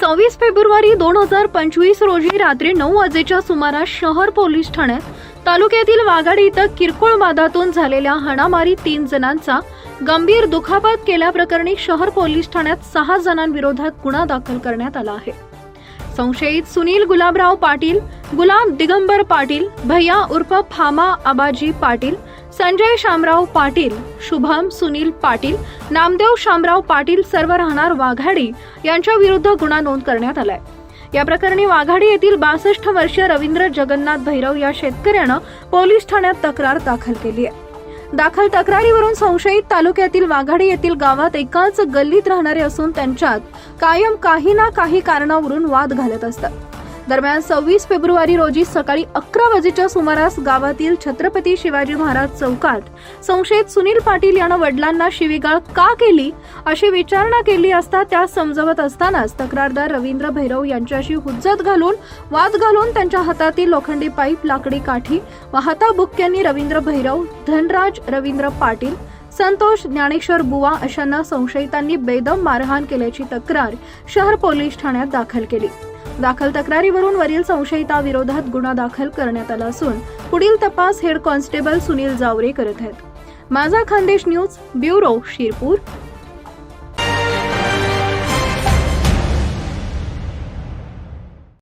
सव्वीस फेब्रुवारी दोन हजार पंचवीस रोजी रात्री नऊ वाजेच्या सुमारास शहर पोलीस ठाण्यात तालुक्यातील वाघाडी इथं किरकोळ वादातून झालेल्या हाणामारी तीन जणांचा गंभीर दुखापत केल्याप्रकरणी शहर पोलीस ठाण्यात सहा जणांविरोधात गुन्हा दाखल करण्यात आला आहे. संशयित सुनील गुलाबराव पाटील गुलाब दिगंबर पाटील भैया उर्फ फामा आबाजी पाटील संजय शामराव पाटील शुभम सुनील पाटील नामदेव शामराव पाटील सर्व राहणार वाघाडी यांच्या विरुद्ध गुन्हा नोंद करण्यात आलाय. या प्रकरणी वाघाडी येथील बासष्ट वर्षीय रवींद्र जगन्नाथ भैरव या शेतकऱ्यानं पोलीस ठाण्यात तक्रार दाखल केली आहे. दाखल तक्रारीवरून संशयित तालुक्यातील वाघाडी येथील गावात एकाच गल्लीत राहणारे असून त्यांच्यात कायम काही ना काही कारणावरून वाद घालत असतात. दरम्यान सव्वीस फेब्रुवारी रोजी सकाळी अकरा वाजेच्या सुमारास गावातील छत्रपती शिवाजी महाराज चौकात संशयित सुनील पाटील यानं वडिलांना शिवीगाळ का केली अशी विचारणा केली असता त्या समजवत असतानाच तक्रारदार रवींद्र भैरव यांच्याशी हुज्जत घालून वाद घालून त्यांच्या हातातील लोखंडी पाईप लाकडी काठी व हाताबुक्क्यांनी रवींद्र भैरव धनराज रवींद्र पाटील संतोष ज्ञानेश्वर बुवा अशांना संशयितांनी बेदम मारहाण केल्याची तक्रार शहर पोलीस ठाण्यात दाखल केली. दाखल तक्रारीवरून वरील संशयिताविरोधात गुन्हा दाखल करण्यात आला असून पुढील तपास हेड कॉन्स्टेबल सुनील जावरे करत आहेत. माझा खानदेश न्यूज ब्युरो शिरपूर.